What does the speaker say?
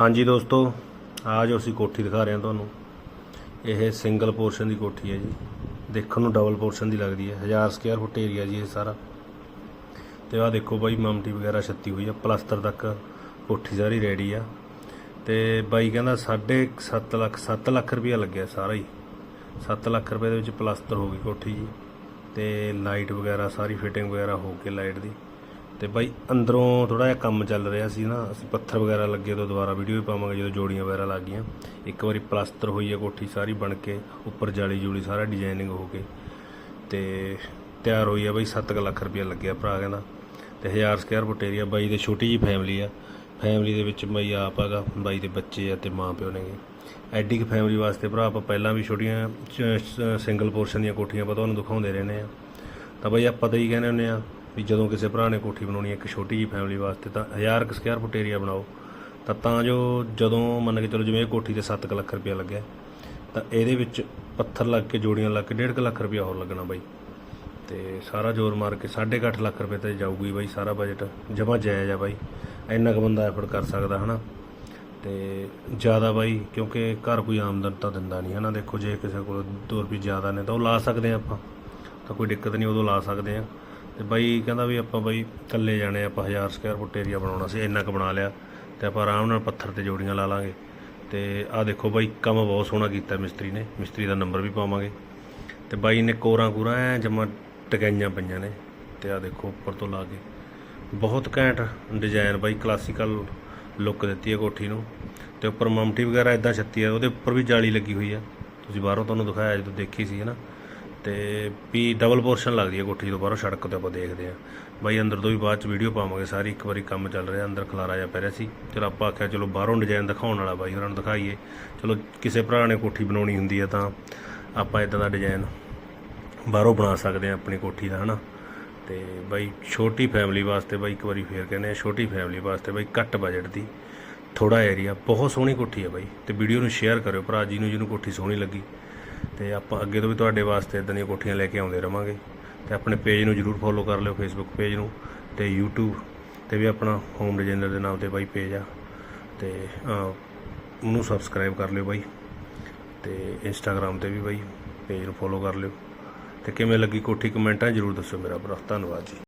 ਹਾਂਜੀ ਦੋਸਤੋ, ਆ ਜੋ ਅਸੀਂ ਕੋਠੀ ਦਿਖਾ ਰਹੇ ਹਾਂ ਤੁਹਾਨੂੰ। ਇਹ ਸਿੰਗਲ ਪੋਰਸ਼ਨ ਦੀ ਕੋਠੀ ਹੈ ਜੀ। ਦੇਖਣ ਨੂੰ ਡਬਲ ਪੋਰਸ਼ਨ ਦੀ ਲੱਗਦੀ ਹੈ। 1000 ਸਕੁਅਰ ਫੁੱਟ ਏਰੀਆ ਜੀ ਇਹ ਸਾਰਾ। ਤੇ ਆਹ ਦੇਖੋ ਬਾਈ, ਮਮਟੀ ਵਗੈਰਾ ਛੱਤੀ ਹੋਈ ਆ। ਪਲਸਤਰ ਤੱਕ ਕੋਠੀ ਸਾਰੀ ਰੈਡੀ ਆ। ਤੇ ਬਾਈ ਕਹਿੰਦਾ 7.5 ਲੱਖ 7 ਲੱਖ ਰੁਪਇਆ ਲੱਗਿਆ ਸਾਰਾ ਹੀ। 7 ਲੱਖ ਰੁਪਏ ਦੇ ਵਿੱਚ ਪਲਸਤਰ ਹੋ ਗਈ ਕੋਠੀ ਜੀ। ਤੇ ਲਾਈਟ ਵਗੈਰਾ, ਸਾਰੀ ਫਿਟਿੰਗ ਵਗੈਰਾ ਹੋ ਕੇ ਲਾਈਟ ਦੀ। ਤੇ ਬਾਈ ਅੰਦਰੋਂ ਥੋੜਾ ਜਿਹਾ ਕੰਮ ਚੱਲ ਰਿਹਾ ਸੀ ਨਾ, ਅਸੀਂ ਪੱਥਰ ਵਗੈਰਾ ਲੱਗੇ ਤੋਂ ਦੁਬਾਰਾ ਵੀਡੀਓ ਵੀ ਪਾਵਾਂਗੇ ਜਦੋਂ ਜੋੜੀਆਂ ਵਗੈਰਾ ਲੱਗ ਗਈਆਂ। ਇੱਕ ਵਾਰੀ ਪਲਸਤਰ ਹੋਈ ਹੈ ਕੋਠੀ ਸਾਰੀ ਬਣ ਕੇ, ਉੱਪਰ ਜਾਲੀ ਜੂਲੀ ਸਾਰਾ ਡਿਜ਼ਾਈਨਿੰਗ ਹੋ ਕੇ। ਤੇ ਤਿਆਰ ਹੋਈ ਆ ਬਾਈ 7 ਲੱਖ ਰੁਪਇਆ ਲੱਗਿਆ ਭਰਾ ਕਹਿੰਦਾ। ਤੇ 1000 ਸਕੁਅਰ ਫੁੱਟ ਏਰੀਆ ਬਾਈ ਦੇ ਛੋਟੀ ਜੀ ਫੈਮਿਲੀ ਆ। ਫੈਮਿਲੀ ਦੇ ਵਿੱਚ ਬਾਈ ਆਪ ਹੈਗਾ, ਬਾਈ ਦੇ ਬੱਚੇ ਆ ਤੇ ਮਾਂ ਪਿਓ ਨੇਗੇ। ਐਡੀ ਕੁ ਫੈਮਿਲੀ ਵਾਸਤੇ ਭਰਾ ਆਪਾਂ ਪਹਿਲਾਂ ਵੀ ਛੋਟੀਆਂ ਸਿੰਗਲ ਪੋਰਸ਼ਨ ਦੀਆਂ ਕੋਠੀਆਂ ਆਪਾਂ ਤੁਹਾਨੂੰ ਦਿਖਾਉਂਦੇ ਰਹਿੰਦੇ ਆ। ਤਾਂ ਬਾਈ ਆਪਾਂ ਤਾਂ ਹੀ ਕਹਿੰਦੇ ਹੁੰਦੇ ਆ ਵੀ ਜਦੋਂ ਕਿਸੇ ਭਰਾ ਨੇ ਕੋਠੀ ਬਣਾਉਣੀ ਹੈ ਇੱਕ ਛੋਟੀ ਜੀ ਫੈਮਿਲੀ ਵਾਸਤੇ ਤਾਂ 1000 ਕੁ ਸਕੁਅਰ ਫੁੱਟ ਏਰੀਆ ਬਣਾਓ, ਤਾਂ ਤਾਂ ਜੋ ਜਦੋਂ ਮੰਨ ਕੇ ਚਲੋ ਜਿਵੇਂ ਇਹ ਕੋਠੀ ਤੇ 7 ਲੱਖ ਰੁਪਇਆ ਲੱਗਿਆ, ਤਾਂ ਇਹਦੇ ਵਿੱਚ ਪੱਥਰ ਲੱਗ ਕੇ, ਜੋੜੀਆਂ ਲੱਗ ਕੇ 1.5 ਲੱਖ ਰੁਪਇਆ ਹੋਰ ਲੱਗਣਾ ਬਾਈ। ਤੇ ਸਾਰਾ ਜ਼ੋਰ ਮਾਰ ਕੇ 8.5 ਲੱਖ ਰੁਪਏ ਤੇ ਜਾਊਗੀ ਬਾਈ ਸਾਰਾ ਬਜਟ ਜਮਾ ਜਾਇਜ਼ ਆ ਬਾਈ। ਇੰਨਾ ਕੁ ਬੰਦਾ ਐਫਰਟ ਕਰ ਸਕਦਾ, ਹਨਾ? ਤੇ ਜ਼ਿਆਦਾ ਬਾਈ, ਕਿਉਂਕਿ ਘਰ ਕੋਈ ਆਮਦਨ ਤਾਂ ਦਿੰਦਾ ਨਹੀਂ, ਹਨਾ? ਦੇਖੋ ਜੇ ਕਿਸੇ ਕੋਲ 2 ਰੁਪਏ ਜ਼ਿਆਦਾ ਨੇ ਤਾਂ ਉਹ ਲਾ ਸਕਦੇ ਆ ਆਪਾਂ। ਤਾਂ ਕੋਈ ਦਿੱਕਤ ਨਹੀਂ, ਉਦੋਂ ਲਾ ਸਕਦੇ ਆ ਤੇ ਬਾਈ ਕਹਿੰਦਾ ਵੀ ਆਪਾਂ ਬਾਈ ਇਕੱਲੇ ਜਾਣੇ ਆਪਾਂ 1000 ਸਕੁਅਰ ਫੁੱਟ ਏਰੀਆ ਬਣਾਉਣਾ ਸੀ, ਇੰਨਾ ਕੁ ਬਣਾ ਲਿਆ ਤੇ ਆਪਾਂ ਆਰਾਮ ਨਾਲ ਪੱਥਰ ਤੇ ਜੋੜੀਆਂ ਲਾ ਲਾਂਗੇ। ਤੇ ਆਹ ਦੇਖੋ ਬਾਈ, ਕੰਮ ਬਹੁਤ ਸੋਹਣਾ ਕੀਤਾ ਮਿਸਤਰੀ ਨੇ, ਮਿਸਤਰੀ ਦਾ ਨੰਬਰ ਵੀ ਪਾਵਾਂਗੇ। ਤੇ ਬਾਈ ਨੇ ਕੋਰਾਂ ਕੂਰਾਂ ਐ ਜਮਾ ਟਕਾਈਆਂ ਪਈਆਂ ਨੇ, ਤੇ ਆ ਦੇਖੋ ਉੱਪਰ ਤੋਂ ਲਾ ਕੇ। ਬਹੁਤ ਘੈਂਟ ਡਿਜ਼ਾਈਨ ਬਾਈ ਕਲਾਸੀਕਲ ਲੁੱਕ ਦਿੱਤੀ ਹੈ ਕੋਠੀ ਨੂੰ। ਤੇ ਉੱਪਰ ਮਮਟੀ ਵਗੈਰਾ ਇਦਾਂ ਛੱਤੀ ਹੈ ਉਹਦੇ ਉੱਪਰ ਵੀ ਜਾਲੀ ਲੱਗੀ ਹੋਈ ਆ। ਤੁਸੀਂ ਬਾਹਰੋਂ ਤੁਹਾਨੂੰ ਦਿਖਾਇਆ, ਜਦੋਂ ਦੇਖੀ ਸੀ ਹੈ ਨਾ ਤੇ ਵੀ ਡਬਲ ਪੋਰਸ਼ਨ ਲੱਗਦੀ ਹੈ ਕੋਠੀ ਤੋਂ ਬਾਹਰੋਂ, ਸੜਕ ਤੇ ਆਪਾਂ ਦੇਖਦੇ ਆ ਬਾਈ, ਅੰਦਰ ਤੋਂ ਵੀ ਬਾਅਦ ਚ ਵੀਡੀਓ ਪਾਵਾਂਗੇ ਸਾਰੀ, ਇੱਕ ਵਾਰੀ ਕੰਮ ਚੱਲ ਰਿਹਾ, ਅੰਦਰ ਖਲਾਰਾ ਜਾ ਪੈ ਰਿਹਾ ਸੀ। ਚਲੋ ਆਪਾਂ ਆਖਿਆ, ਚਲੋ ਬਾਹਰੋਂ ਡਿਜ਼ਾਈਨ ਦਿਖਾਉਣ ਵਾਲਾ ਬਾਈ ਉਹਨਾਂ ਨੂੰ ਦਿਖਾਈਏ। ਚਲੋ ਕਿਸੇ ਭਰਾ ਨੇ ਕੋਠੀ ਬਣਾਉਣੀ ਹੁੰਦੀ ਹੈ ਤਾਂ ਆਪਾਂ ਇਦਾਂ ਦਾ ਡਿਜ਼ਾਈਨ ਬਾਹਰੋਂ ਬਣਾ ਸਕਦੇ ਆ ਆਪਣੀ ਕੋਠੀ ਦਾ, ਹਨਾ? ਤੇ ਬਾਈ, ਛੋਟੀ ਫੈਮਿਲੀ ਵਾਸਤੇ ਬਾਈ, ਇੱਕ ਵਾਰੀ ਫੇਰ ਕਹਿੰਦੇ ਆ ਛੋਟੀ ਫੈਮਿਲੀ ਵਾਸਤੇ ਬਾਈ, ਘੱਟ ਬਜਟ ਦੀ ਥੋੜਾ ਏਰੀਆ ਬਹੁਤ ਸੋਹਣੀ ਕੋਠੀ ਹੈ ਬਾਈ। ਤੇ ਵੀਡੀਓ ਨੂੰ ਸ਼ੇਅਰ ਕਰਿਓ ਭਰਾ ਜੀ ਨੂੰ ਜਿਹਨੂੰ ਕੋਠੀ ਸੋਹਣੀ ਲੱਗੀ। ਤੇ ਆਪਾਂ ਅੱਗੇ ਤੋਂ ਵੀ ਤੁਹਾਡੇ ਵਾਸਤੇ ਇਦਾਂ ਦੀਆਂ ਕੋਠੀਆਂ ਲੈ ਕੇ ਆਉਂਦੇ ਰਵਾਂਗੇ। ਤੇ ਆਪਣੇ ਪੇਜ ਨੂੰ ਜਰੂਰ ਫੋਲੋ ਕਰ ਲਿਓ ਫੇਸਬੁੱਕ ਪੇਜ ਨੂੰ ਤੇ YouTube ਤੇ ਵੀ ਆਪਣਾ ਹੋਮ ਡਿਜ਼ਾਈਨਰ ਦੇ ਨਾਮ ਤੇ ਬਾਈ ਪੇਜ ਆ। ਤੇ ਉਹਨੂੰ ਸਬਸਕ੍ਰਾਈਬ ਕਰ ਲਿਓ ਬਾਈ ਤੇ ਇੰਸਟਾਗ੍ਰam ਤੇ ਵੀ ਬਾਈ ਪੇਜ ਨੂੰ ਫੋਲੋ ਕਰ ਲਿਓ। ਤੇ ਕਿਵੇਂ ਲੱਗੀ ਕੋਠੀ ਕਮੈਂਟਾਂ 'ਚ ਜਰੂਰ ਦੱਸੋ ਮੇਰਾ ਭਰਾ। ਧੰਨਵਾਦ ਜੀ।